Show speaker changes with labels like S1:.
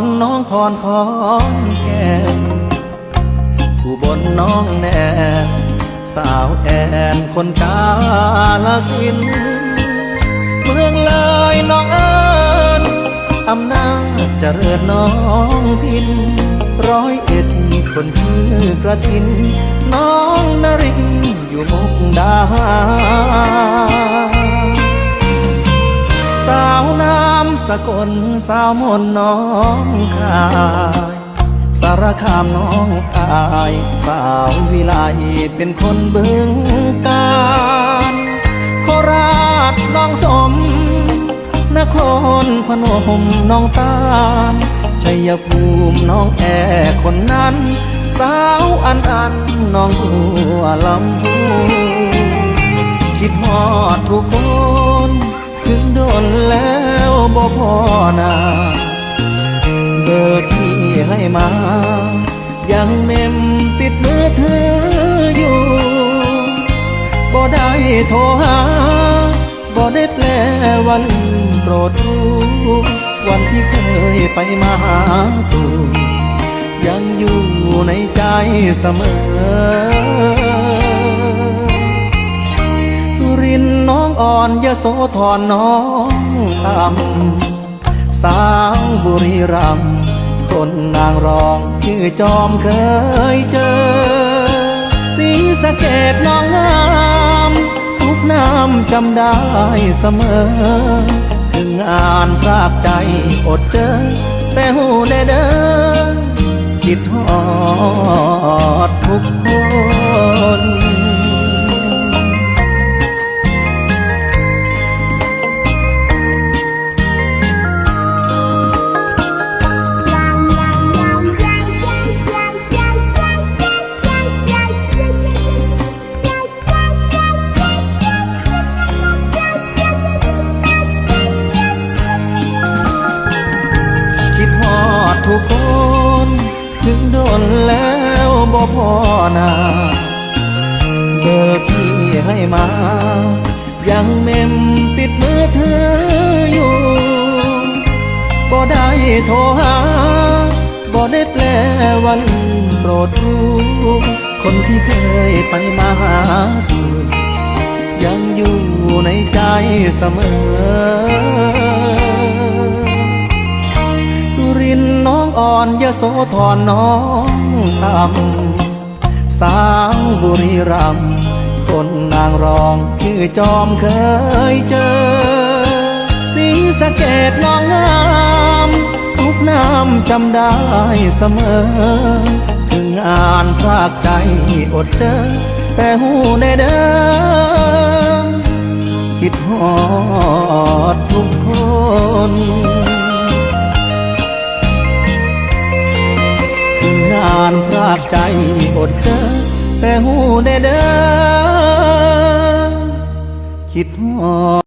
S1: รน้องพรขอนแก่นอุบลน้องแนนสาวแอนคนกาลสิน เมืองเลยน้องเอิญอำนาจเจริญน้องพิน ร้อยเอ็ดคนชื่อกระทิน น้องนรินอยู่มุกดา สกลสาวมนน้องคาย สารคามน้องอาย สาววิไลเป็นคนบึงการโคราชน้องสม นครพนมน้องตาลชัยภูมิน้องแอคนนั้น สาวอันอันน้องหัวลำพูคิดฮอดทุกคนถึงโดนแล้ว บ่พอนาเบอร์ที่ให้มา ยังเมมติดมือถืออยู่บ่ได้โทรหาบ่ได้แปลว่าลืมโปรดรู้วันที่เคยไปมาหาสู่ยังอยู่ในใจเสมอ สุรินทร์น้องอ่อนยโสธรน้อง ต่ำสาวบุรีรัมย์คนนางรองชื่อจอมเคยเจอ สีสะเกดน้องงามทุกน้ำจำได้เสมอคืองานพรากใจอดเจอ แต่หูได้เดินคิดทอดทุกคน แล้วบ่พอนาเบอร์ที่ให้มา ยังเมมติดมือถืออยู่บ่ได้โทรหาบ่ได้แปลว่าลืมโปรดรู้คนที่เคยไปมาหาสู่ยังอยู่ในใจเสมอ สุรินน้องอ่อนยโสธรน้อง ต่ำสาวบุรีรัมคนนางรองชื่อจอมเคยเจอ สีสะเกดน้องงามทุกน้ำจำได้เสมอ คืองานพรากใจอดเจอ แต่หูได้เดินคิดฮอดทุกคน คืองานพลาดใจอดเจอ แต่หูได้เด้อคิดหอ